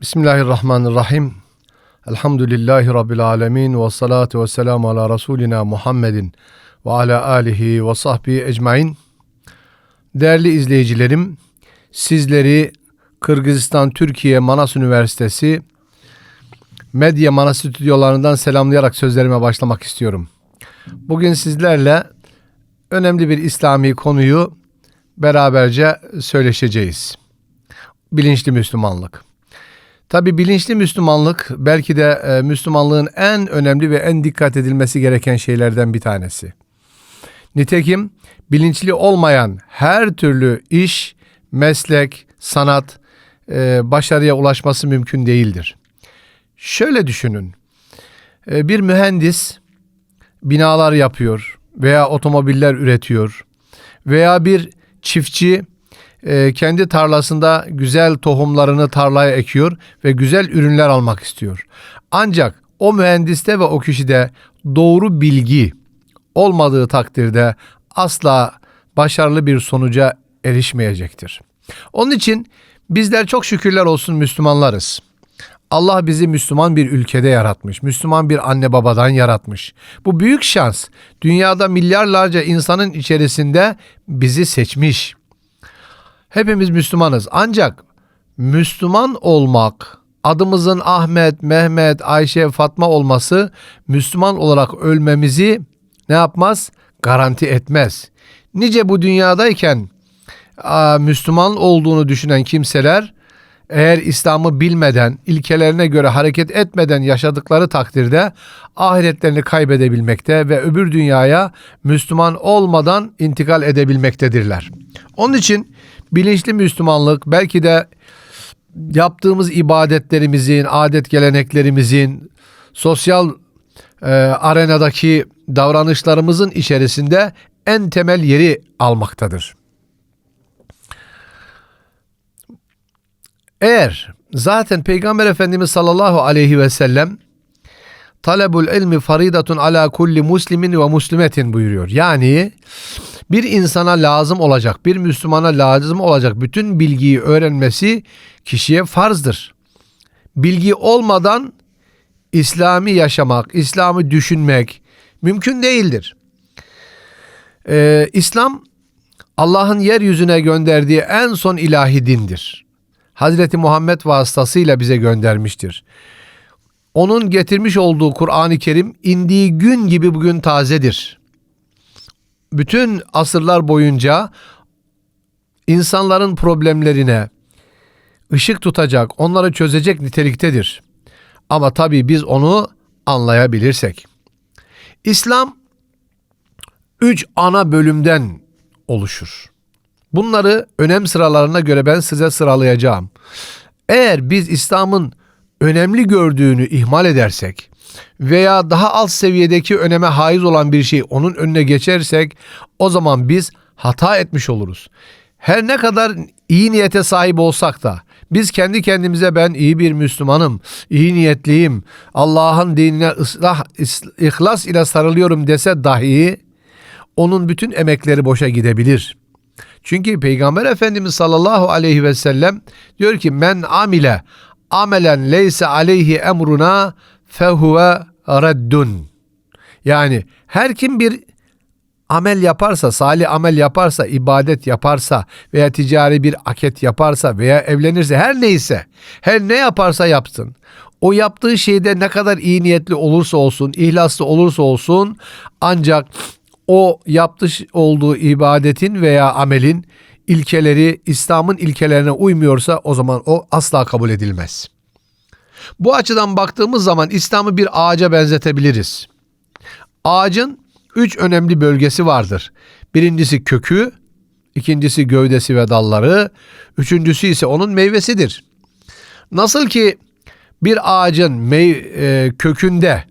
Bismillahirrahmanirrahim. Elhamdülillahi Rabbil alemin ve salatu ve selamu ala Resulina Muhammedin ve ala alihi ve sahbihi ecmain. Değerli izleyicilerim, sizleri Kırgızistan Türkiye Manas Üniversitesi Medya Manas stüdyolarından selamlayarak sözlerime başlamak istiyorum. Bugün sizlerle önemli bir İslami konuyu beraberce söyleşeceğiz. Bilinçli Müslümanlık. Tabi bilinçli Müslümanlık belki de e, Müslümanlığın en önemli ve en dikkat edilmesi gereken şeylerden bir tanesi. Nitekim bilinçli olmayan her türlü iş, meslek, sanat e, başarıya ulaşması mümkün değildir. Şöyle düşünün. E, bir mühendis binalar yapıyor veya otomobiller üretiyor veya bir çiftçi e, kendi tarlasında güzel tohumlarını tarlaya ekiyor ve güzel ürünler almak istiyor. Ancak o mühendiste ve o kişide doğru bilgi olmadığı takdirde asla başarılı bir sonuca erişmeyecektir. Onun için bizler çok şükürler olsun Müslümanlarız. Allah bizi Müslüman bir ülkede yaratmış. Müslüman bir anne babadan yaratmış. Bu büyük şans. Dünyada milyarlarca insanın içerisinde bizi seçmiş. Hepimiz Müslümanız. Ancak Müslüman olmak, adımızın Ahmet, Mehmet, Ayşe, Fatma olması Müslüman olarak ölmemizi ne yapmaz? Garanti etmez. Nice bu dünyadayken Müslüman olduğunu düşünen kimseler eğer İslam'ı bilmeden, ilkelerine göre hareket etmeden yaşadıkları takdirde ahiretlerini kaybedebilmekte ve öbür dünyaya Müslüman olmadan intikal edebilmektedirler. Onun için bilinçli Müslümanlık belki de yaptığımız ibadetlerimizin, adet geleneklerimizin, sosyal e, arenadaki davranışlarımızın içerisinde en temel yeri almaktadır. Eğer zaten Peygamber Efendimiz sallallahu aleyhi ve sellem talebul ilmi faridatun ala kulli muslimin ve muslimetin buyuruyor. Yani bir insana lazım olacak, bir Müslümana lazım olacak bütün bilgiyi öğrenmesi kişiye farzdır. Bilgi olmadan İslami yaşamak, İslam'ı düşünmek mümkün değildir. Ee, İslam Allah'ın yeryüzüne gönderdiği en son ilahi dindir. Hazreti Muhammed vasıtasıyla bize göndermiştir. Onun getirmiş olduğu Kur'an-ı Kerim indiği gün gibi bugün tazedir. Bütün asırlar boyunca insanların problemlerine ışık tutacak, onları çözecek niteliktedir. Ama tabii biz onu anlayabilirsek. İslam üç ana bölümden oluşur. Bunları önem sıralarına göre ben size sıralayacağım. Eğer biz İslam'ın önemli gördüğünü ihmal edersek veya daha alt seviyedeki öneme haiz olan bir şey onun önüne geçersek o zaman biz hata etmiş oluruz. Her ne kadar iyi niyete sahip olsak da biz kendi kendimize ben iyi bir Müslümanım, iyi niyetliyim, Allah'ın dinine ıslah, ihlas ile sarılıyorum dese dahi onun bütün emekleri boşa gidebilir. Çünkü Peygamber Efendimiz sallallahu aleyhi ve sellem diyor ki men amile amelen leyse aleyhi emruna fehuve reddun. Yani her kim bir amel yaparsa, salih amel yaparsa, ibadet yaparsa veya ticari bir aket yaparsa veya evlenirse her neyse, her ne yaparsa yapsın. O yaptığı şeyde ne kadar iyi niyetli olursa olsun, ihlaslı olursa olsun ancak o yapmış olduğu ibadetin veya amelin ilkeleri İslam'ın ilkelerine uymuyorsa o zaman o asla kabul edilmez. Bu açıdan baktığımız zaman İslam'ı bir ağaca benzetebiliriz. Ağacın üç önemli bölgesi vardır. Birincisi kökü, ikincisi gövdesi ve dalları, üçüncüsü ise onun meyvesidir. Nasıl ki bir ağacın mey- e, kökünde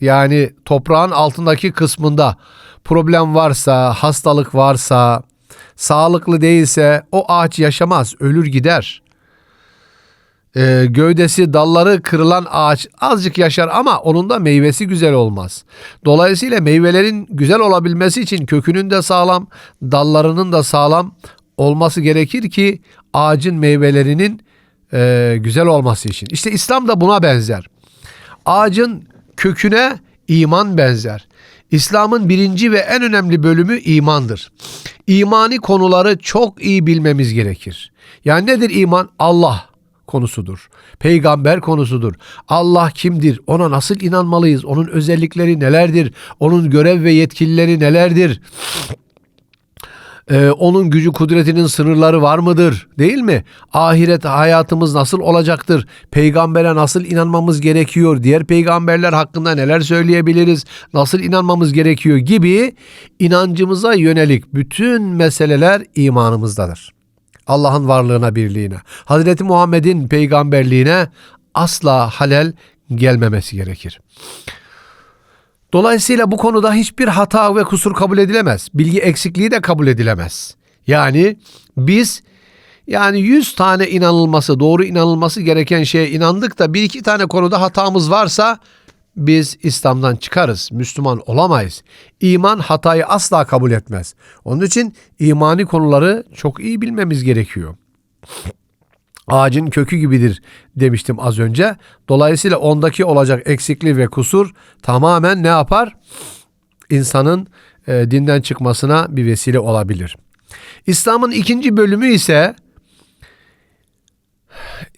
yani toprağın altındaki kısmında problem varsa, hastalık varsa, sağlıklı değilse o ağaç yaşamaz, ölür gider. Ee, gövdesi, dalları kırılan ağaç azıcık yaşar ama onun da meyvesi güzel olmaz. Dolayısıyla meyvelerin güzel olabilmesi için kökünün de sağlam, dallarının da sağlam olması gerekir ki ağacın meyvelerinin e, güzel olması için. İşte İslam da buna benzer. Ağacın köküne iman benzer. İslam'ın birinci ve en önemli bölümü imandır. İmani konuları çok iyi bilmemiz gerekir. Yani nedir iman? Allah konusudur. Peygamber konusudur. Allah kimdir? Ona nasıl inanmalıyız? Onun özellikleri nelerdir? Onun görev ve yetkilileri nelerdir? Ee, onun gücü kudretinin sınırları var mıdır? Değil mi? Ahiret hayatımız nasıl olacaktır? Peygambere nasıl inanmamız gerekiyor? Diğer peygamberler hakkında neler söyleyebiliriz? Nasıl inanmamız gerekiyor gibi inancımıza yönelik bütün meseleler imanımızdadır. Allah'ın varlığına, birliğine, Hazreti Muhammed'in peygamberliğine asla halel gelmemesi gerekir. Dolayısıyla bu konuda hiçbir hata ve kusur kabul edilemez. Bilgi eksikliği de kabul edilemez. Yani biz yani 100 tane inanılması, doğru inanılması gereken şeye inandık da bir iki tane konuda hatamız varsa biz İslam'dan çıkarız. Müslüman olamayız. İman hatayı asla kabul etmez. Onun için imani konuları çok iyi bilmemiz gerekiyor. Ağacın kökü gibidir demiştim az önce. Dolayısıyla ondaki olacak eksikliği ve kusur tamamen ne yapar? İnsanın e, dinden çıkmasına bir vesile olabilir. İslam'ın ikinci bölümü ise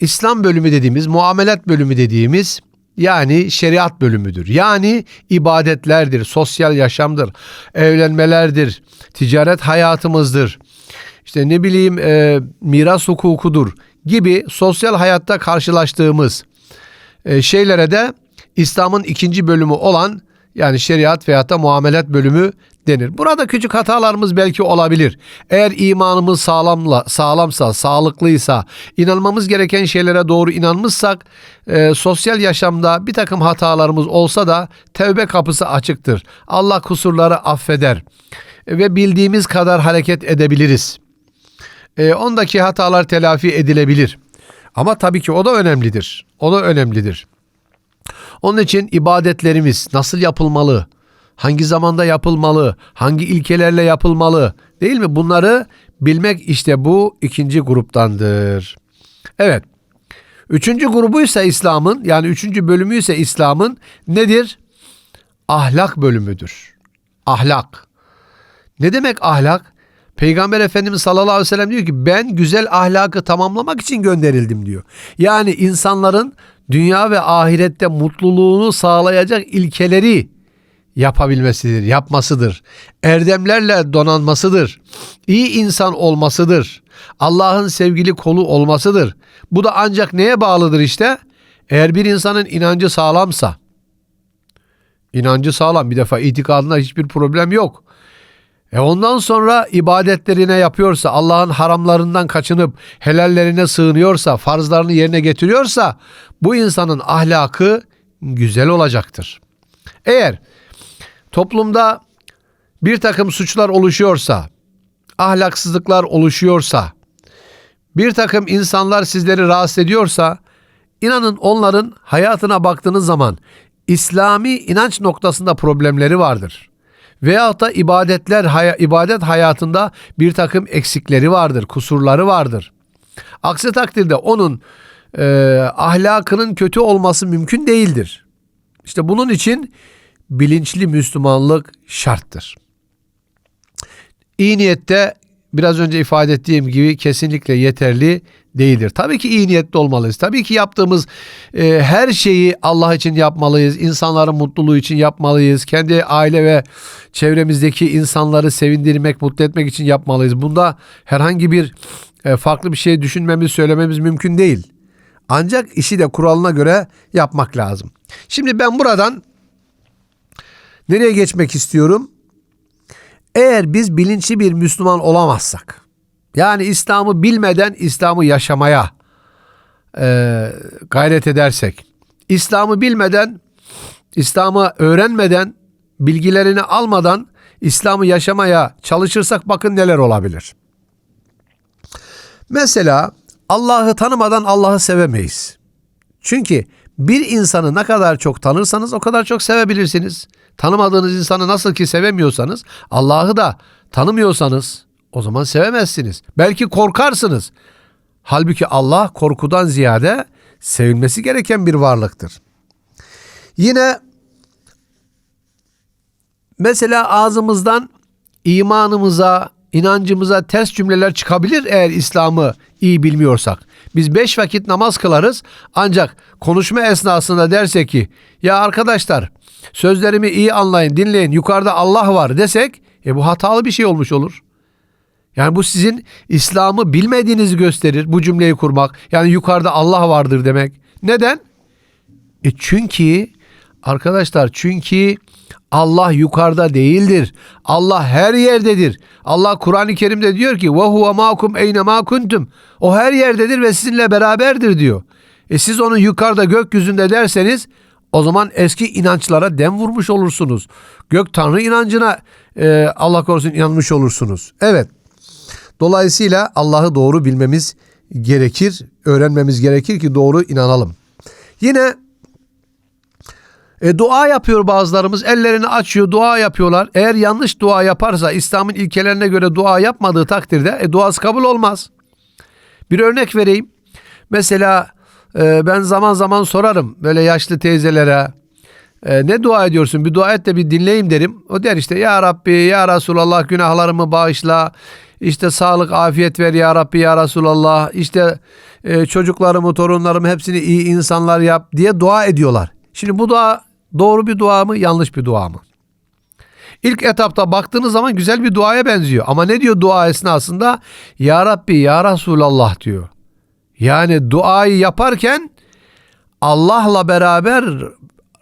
İslam bölümü dediğimiz, muamelat bölümü dediğimiz yani şeriat bölümüdür. Yani ibadetlerdir, sosyal yaşamdır, evlenmelerdir, ticaret hayatımızdır. İşte ne bileyim e, miras hukukudur gibi sosyal hayatta karşılaştığımız e, şeylere de İslam'ın ikinci bölümü olan yani şeriat veyahut da muamelat bölümü denir. Burada küçük hatalarımız belki olabilir. Eğer imanımız sağlamla, sağlamsa, sağlıklıysa, inanmamız gereken şeylere doğru inanmışsak, e, sosyal yaşamda bir takım hatalarımız olsa da tevbe kapısı açıktır. Allah kusurları affeder ve bildiğimiz kadar hareket edebiliriz. E, ondaki hatalar telafi edilebilir. Ama tabii ki o da önemlidir. O da önemlidir. Onun için ibadetlerimiz nasıl yapılmalı? Hangi zamanda yapılmalı? Hangi ilkelerle yapılmalı? Değil mi? Bunları bilmek işte bu ikinci gruptandır. Evet. Üçüncü grubu ise İslam'ın yani üçüncü bölümü ise İslam'ın nedir? Ahlak bölümüdür. Ahlak. Ne demek ahlak? Peygamber Efendimiz sallallahu aleyhi ve sellem diyor ki ben güzel ahlakı tamamlamak için gönderildim diyor. Yani insanların dünya ve ahirette mutluluğunu sağlayacak ilkeleri yapabilmesidir, yapmasıdır. Erdemlerle donanmasıdır. İyi insan olmasıdır. Allah'ın sevgili kolu olmasıdır. Bu da ancak neye bağlıdır işte? Eğer bir insanın inancı sağlamsa, inancı sağlam bir defa itikadında hiçbir problem yok. E ondan sonra ibadetlerine yapıyorsa, Allah'ın haramlarından kaçınıp helallerine sığınıyorsa, farzlarını yerine getiriyorsa bu insanın ahlakı güzel olacaktır. Eğer toplumda bir takım suçlar oluşuyorsa, ahlaksızlıklar oluşuyorsa, bir takım insanlar sizleri rahatsız ediyorsa, inanın onların hayatına baktığınız zaman İslami inanç noktasında problemleri vardır. Veyahut da ibadetler, ibadet hayatında bir takım eksikleri vardır, kusurları vardır. Aksi takdirde onun e, ahlakının kötü olması mümkün değildir. İşte bunun için bilinçli Müslümanlık şarttır. İyi niyette biraz önce ifade ettiğim gibi kesinlikle yeterli değildir. Tabii ki iyi niyetli olmalıyız. Tabii ki yaptığımız e, her şeyi Allah için yapmalıyız. İnsanların mutluluğu için yapmalıyız. Kendi aile ve çevremizdeki insanları sevindirmek, mutlu etmek için yapmalıyız. Bunda herhangi bir e, farklı bir şey düşünmemiz, söylememiz mümkün değil. Ancak işi de kuralına göre yapmak lazım. Şimdi ben buradan nereye geçmek istiyorum? Eğer biz bilinçli bir Müslüman olamazsak, yani İslam'ı bilmeden İslam'ı yaşamaya e, gayret edersek, İslam'ı bilmeden, İslam'ı öğrenmeden, bilgilerini almadan İslam'ı yaşamaya çalışırsak bakın neler olabilir. Mesela Allah'ı tanımadan Allah'ı sevemeyiz. Çünkü bir insanı ne kadar çok tanırsanız o kadar çok sevebilirsiniz. Tanımadığınız insanı nasıl ki sevemiyorsanız Allah'ı da tanımıyorsanız o zaman sevemezsiniz. Belki korkarsınız. Halbuki Allah korkudan ziyade sevilmesi gereken bir varlıktır. Yine mesela ağzımızdan imanımıza, inancımıza ters cümleler çıkabilir eğer İslam'ı iyi bilmiyorsak. Biz beş vakit namaz kılarız ancak konuşma esnasında dersek ki ya arkadaşlar sözlerimi iyi anlayın dinleyin yukarıda Allah var desek e bu hatalı bir şey olmuş olur. Yani bu sizin İslam'ı bilmediğinizi gösterir bu cümleyi kurmak. Yani yukarıda Allah vardır demek. Neden? E çünkü arkadaşlar çünkü Allah yukarıda değildir. Allah her yerdedir. Allah Kur'an-ı Kerim'de diyor ki ve huve makum eyne ma kuntum. O her yerdedir ve sizinle beraberdir diyor. E siz onu yukarıda gökyüzünde derseniz o zaman eski inançlara dem vurmuş olursunuz. Gök Tanrı inancına e, Allah korusun inanmış olursunuz. Evet. Dolayısıyla Allah'ı doğru bilmemiz gerekir, öğrenmemiz gerekir ki doğru inanalım. Yine e, dua yapıyor bazılarımız. Ellerini açıyor, dua yapıyorlar. Eğer yanlış dua yaparsa İslam'ın ilkelerine göre dua yapmadığı takdirde e, duası kabul olmaz. Bir örnek vereyim. Mesela e, ben zaman zaman sorarım böyle yaşlı teyzelere. E, ne dua ediyorsun? Bir dua et de bir dinleyeyim derim. O der işte ya Rabbi, ya Resulallah günahlarımı bağışla. İşte sağlık, afiyet ver ya Rabbi, ya Resulallah. İşte e, çocuklarımı, torunlarımı hepsini iyi insanlar yap diye dua ediyorlar. Şimdi bu dua doğru bir dua mı, yanlış bir dua mı? İlk etapta baktığınız zaman güzel bir duaya benziyor. Ama ne diyor dua esnasında? Ya Rabbi, ya Resulallah diyor. Yani duayı yaparken Allah'la beraber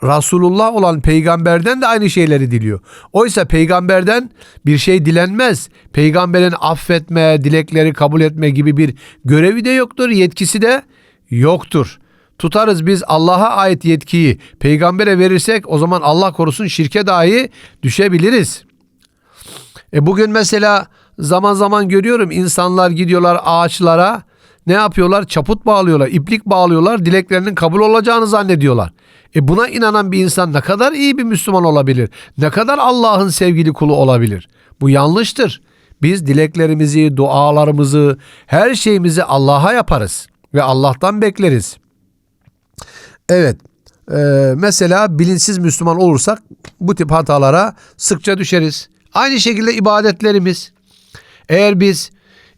Resulullah olan peygamberden de aynı şeyleri diliyor. Oysa peygamberden bir şey dilenmez. Peygamberin affetme, dilekleri kabul etme gibi bir görevi de yoktur, yetkisi de yoktur. Tutarız biz Allah'a ait yetkiyi peygambere verirsek o zaman Allah korusun şirke dahi düşebiliriz. E bugün mesela zaman zaman görüyorum insanlar gidiyorlar ağaçlara ne yapıyorlar? Çaput bağlıyorlar, iplik bağlıyorlar, dileklerinin kabul olacağını zannediyorlar. E buna inanan bir insan ne kadar iyi bir Müslüman olabilir? Ne kadar Allah'ın sevgili kulu olabilir? Bu yanlıştır. Biz dileklerimizi, dualarımızı, her şeyimizi Allah'a yaparız ve Allah'tan bekleriz. Evet. e, mesela bilinçsiz Müslüman olursak bu tip hatalara sıkça düşeriz. Aynı şekilde ibadetlerimiz. Eğer biz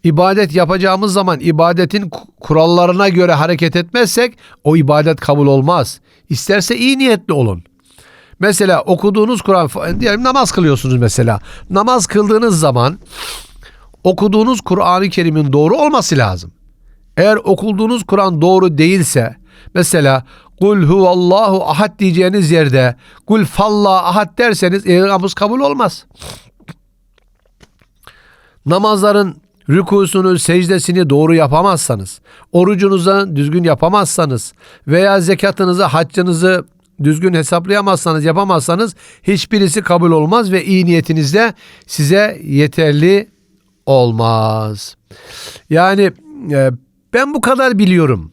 ibadet yapacağımız zaman ibadetin ku- kurallarına göre hareket etmezsek o ibadet kabul olmaz. İsterse iyi niyetli olun. Mesela okuduğunuz Kur'an diyelim namaz kılıyorsunuz mesela. Namaz kıldığınız zaman okuduğunuz Kur'an-ı Kerim'in doğru olması lazım. Eğer okulduğunuz Kur'an doğru değilse mesela kul huvallahu ahad diyeceğiniz yerde kul fallahu ahad derseniz namaz kabul olmaz. Namazların rükusunu, secdesini doğru yapamazsanız, orucunuzu düzgün yapamazsanız veya zekatınızı, haccınızı düzgün hesaplayamazsanız, yapamazsanız hiçbirisi kabul olmaz ve iyi niyetiniz de size yeterli olmaz. Yani e, ben bu kadar biliyorum.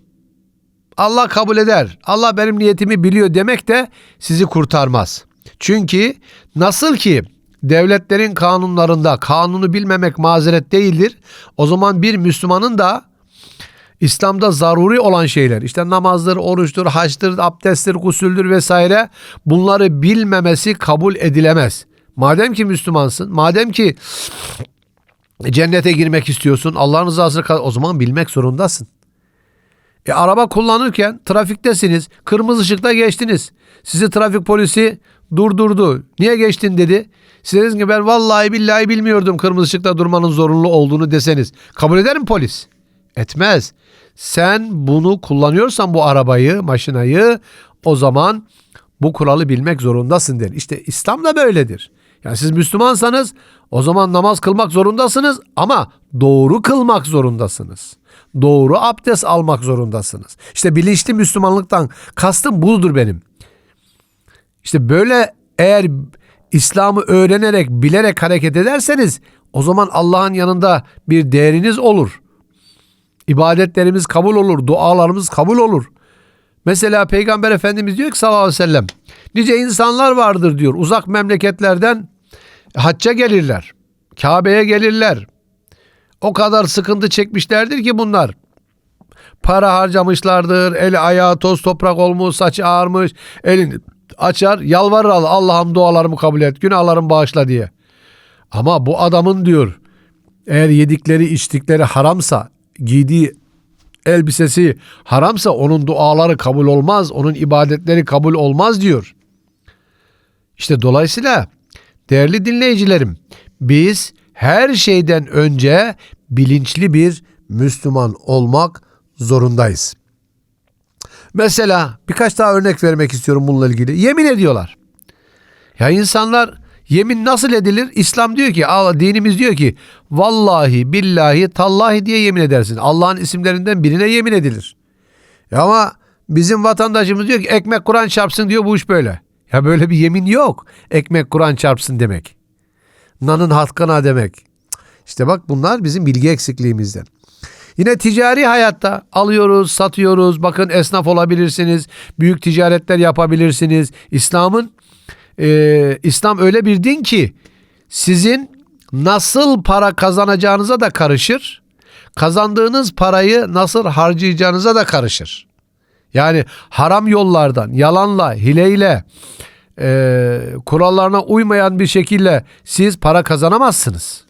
Allah kabul eder. Allah benim niyetimi biliyor demek de sizi kurtarmaz. Çünkü nasıl ki devletlerin kanunlarında kanunu bilmemek mazeret değildir. O zaman bir Müslümanın da İslam'da zaruri olan şeyler işte namazdır, oruçtur, haçtır, abdesttir, gusüldür vesaire bunları bilmemesi kabul edilemez. Madem ki Müslümansın, madem ki cennete girmek istiyorsun, Allah'ın rızasını o zaman bilmek zorundasın. E, araba kullanırken trafiktesiniz. Kırmızı ışıkta geçtiniz. Sizi trafik polisi durdurdu. Niye geçtin dedi. Siz dediniz ki ben vallahi billahi bilmiyordum kırmızı ışıkta durmanın zorunlu olduğunu deseniz. Kabul eder mi polis? Etmez. Sen bunu kullanıyorsan bu arabayı, maşinayı o zaman bu kuralı bilmek zorundasın der. İşte İslam da böyledir. Yani siz Müslümansanız o zaman namaz kılmak zorundasınız ama doğru kılmak zorundasınız. Doğru abdest almak zorundasınız. İşte bilinçli Müslümanlıktan kastım budur benim. İşte böyle eğer İslam'ı öğrenerek, bilerek hareket ederseniz o zaman Allah'ın yanında bir değeriniz olur. İbadetlerimiz kabul olur, dualarımız kabul olur. Mesela Peygamber Efendimiz diyor ki sallallahu aleyhi ve sellem nice insanlar vardır diyor uzak memleketlerden hacca gelirler. Kabe'ye gelirler. O kadar sıkıntı çekmişlerdir ki bunlar. para harcamışlardır. Eli ayağı toz toprak olmuş, saçı ağarmış. Elini açar, yalvarır Allah. Allah'ım dualarımı kabul et, günahlarımı bağışla diye. Ama bu adamın diyor eğer yedikleri içtikleri haramsa, giydiği elbisesi haramsa onun duaları kabul olmaz, onun ibadetleri kabul olmaz diyor. İşte dolayısıyla değerli dinleyicilerim biz her şeyden önce bilinçli bir Müslüman olmak zorundayız. Mesela birkaç daha örnek vermek istiyorum bununla ilgili. Yemin ediyorlar. Ya insanlar yemin nasıl edilir? İslam diyor ki, Allah dinimiz diyor ki vallahi billahi tallahi diye yemin edersin. Allah'ın isimlerinden birine yemin edilir. Ama bizim vatandaşımız diyor ki ekmek Kur'an çarpsın diyor bu iş böyle. Ya böyle bir yemin yok. Ekmek Kur'an çarpsın demek. Nanın hakkına demek. İşte bak bunlar bizim bilgi eksikliğimizden. Yine ticari hayatta alıyoruz, satıyoruz. Bakın esnaf olabilirsiniz. Büyük ticaretler yapabilirsiniz. İslam'ın e, İslam öyle bir din ki sizin nasıl para kazanacağınıza da karışır. Kazandığınız parayı nasıl harcayacağınıza da karışır. Yani haram yollardan, yalanla, hileyle, e, kurallarına uymayan bir şekilde siz para kazanamazsınız.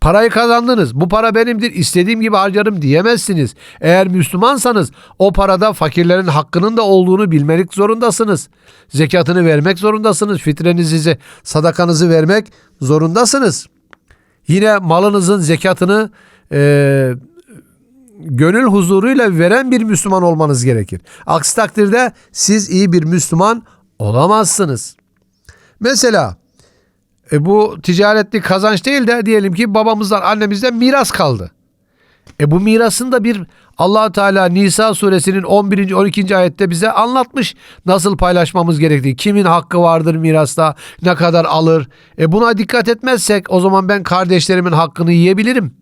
Parayı kazandınız. Bu para benimdir. istediğim gibi harcarım diyemezsiniz. Eğer Müslümansanız o parada fakirlerin hakkının da olduğunu bilmek zorundasınız. Zekatını vermek zorundasınız. Fitrenizi, sadakanızı vermek zorundasınız. Yine malınızın zekatını e, gönül huzuruyla veren bir Müslüman olmanız gerekir. Aksi takdirde siz iyi bir Müslüman olamazsınız. Mesela e bu ticaretli kazanç değil de diyelim ki babamızdan annemizden miras kaldı. E bu mirasın da bir allah Teala Nisa suresinin 11. 12. ayette bize anlatmış nasıl paylaşmamız gerektiği. Kimin hakkı vardır mirasta, ne kadar alır. E buna dikkat etmezsek o zaman ben kardeşlerimin hakkını yiyebilirim.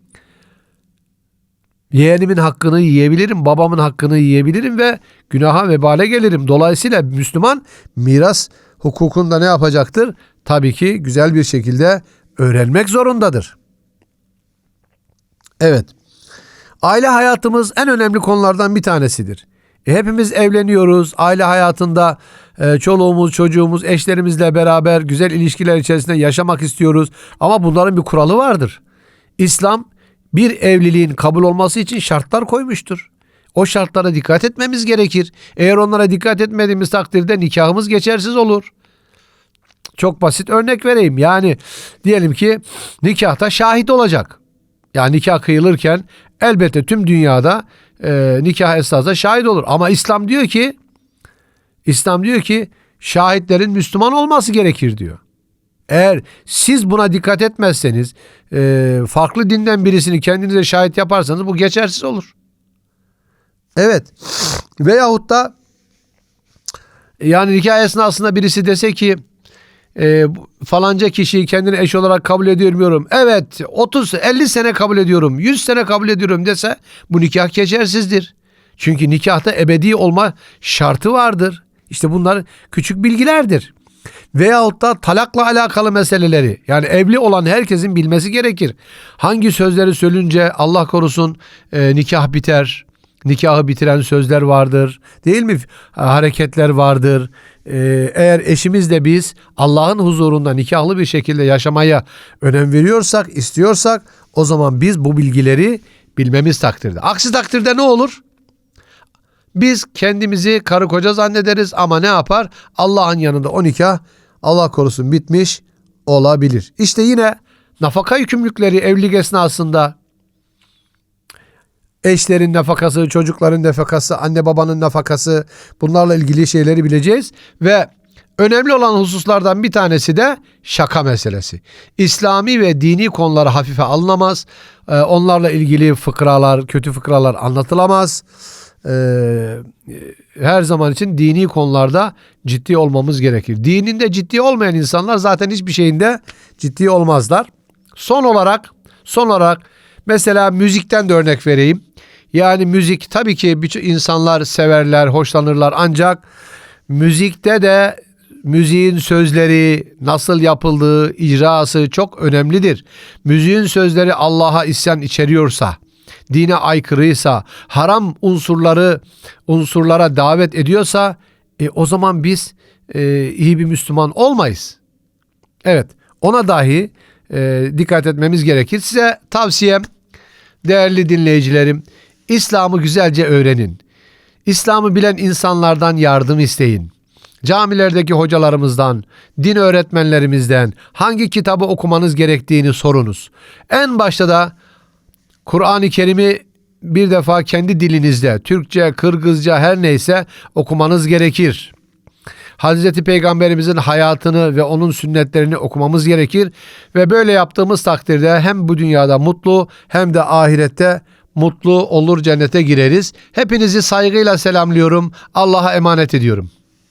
Yeğenimin hakkını yiyebilirim, babamın hakkını yiyebilirim ve günaha vebale gelirim. Dolayısıyla Müslüman miras hukukunda ne yapacaktır? Tabii ki güzel bir şekilde öğrenmek zorundadır. Evet. Aile hayatımız en önemli konulardan bir tanesidir. E, hepimiz evleniyoruz. Aile hayatında e, çoluğumuz, çocuğumuz, eşlerimizle beraber güzel ilişkiler içerisinde yaşamak istiyoruz. Ama bunların bir kuralı vardır. İslam bir evliliğin kabul olması için şartlar koymuştur. O şartlara dikkat etmemiz gerekir. Eğer onlara dikkat etmediğimiz takdirde nikahımız geçersiz olur. Çok basit örnek vereyim. Yani diyelim ki nikahta şahit olacak. Yani nikah kıyılırken elbette tüm dünyada e, nikah esnasında şahit olur. Ama İslam diyor ki İslam diyor ki şahitlerin Müslüman olması gerekir diyor. Eğer siz buna dikkat etmezseniz e, farklı dinden birisini kendinize şahit yaparsanız bu geçersiz olur. Evet. Veyahut da yani nikah esnasında birisi dese ki e, falanca kişiyi kendine eş olarak kabul ediyorum. Evet 30 50 sene kabul ediyorum. 100 sene kabul ediyorum dese bu nikah geçersizdir. Çünkü nikahta ebedi olma şartı vardır. İşte bunlar küçük bilgilerdir. Veyahut da talakla alakalı meseleleri yani evli olan herkesin bilmesi gerekir. Hangi sözleri söylünce Allah korusun e, nikah biter, nikahı bitiren sözler vardır. Değil mi? Hareketler vardır. Ee, eğer eşimizle biz Allah'ın huzurunda nikahlı bir şekilde yaşamaya önem veriyorsak, istiyorsak o zaman biz bu bilgileri bilmemiz takdirde. Aksi takdirde ne olur? Biz kendimizi karı koca zannederiz ama ne yapar? Allah'ın yanında o nikah Allah korusun bitmiş olabilir. İşte yine nafaka yükümlülükleri evlilik esnasında eşlerin nafakası, çocukların nafakası, anne babanın nafakası bunlarla ilgili şeyleri bileceğiz ve önemli olan hususlardan bir tanesi de şaka meselesi. İslami ve dini konular hafife alınamaz. Ee, onlarla ilgili fıkralar, kötü fıkralar anlatılamaz. Ee, her zaman için dini konularda ciddi olmamız gerekir. Dininde ciddi olmayan insanlar zaten hiçbir şeyinde ciddi olmazlar. Son olarak, son olarak mesela müzikten de örnek vereyim. Yani müzik tabii ki bütün insanlar severler, hoşlanırlar ancak müzikte de müziğin sözleri nasıl yapıldığı, icrası çok önemlidir. Müziğin sözleri Allah'a isyan içeriyorsa, dine aykırıysa, haram unsurları unsurlara davet ediyorsa e, o zaman biz e, iyi bir Müslüman olmayız. Evet, ona dahi e, dikkat etmemiz gerekir. Size tavsiyem değerli dinleyicilerim, İslam'ı güzelce öğrenin. İslam'ı bilen insanlardan yardım isteyin. Camilerdeki hocalarımızdan, din öğretmenlerimizden hangi kitabı okumanız gerektiğini sorunuz. En başta da Kur'an-ı Kerim'i bir defa kendi dilinizde, Türkçe, Kırgızca her neyse okumanız gerekir. Hazreti Peygamberimizin hayatını ve onun sünnetlerini okumamız gerekir ve böyle yaptığımız takdirde hem bu dünyada mutlu hem de ahirette mutlu olur cennete gireriz. Hepinizi saygıyla selamlıyorum. Allah'a emanet ediyorum.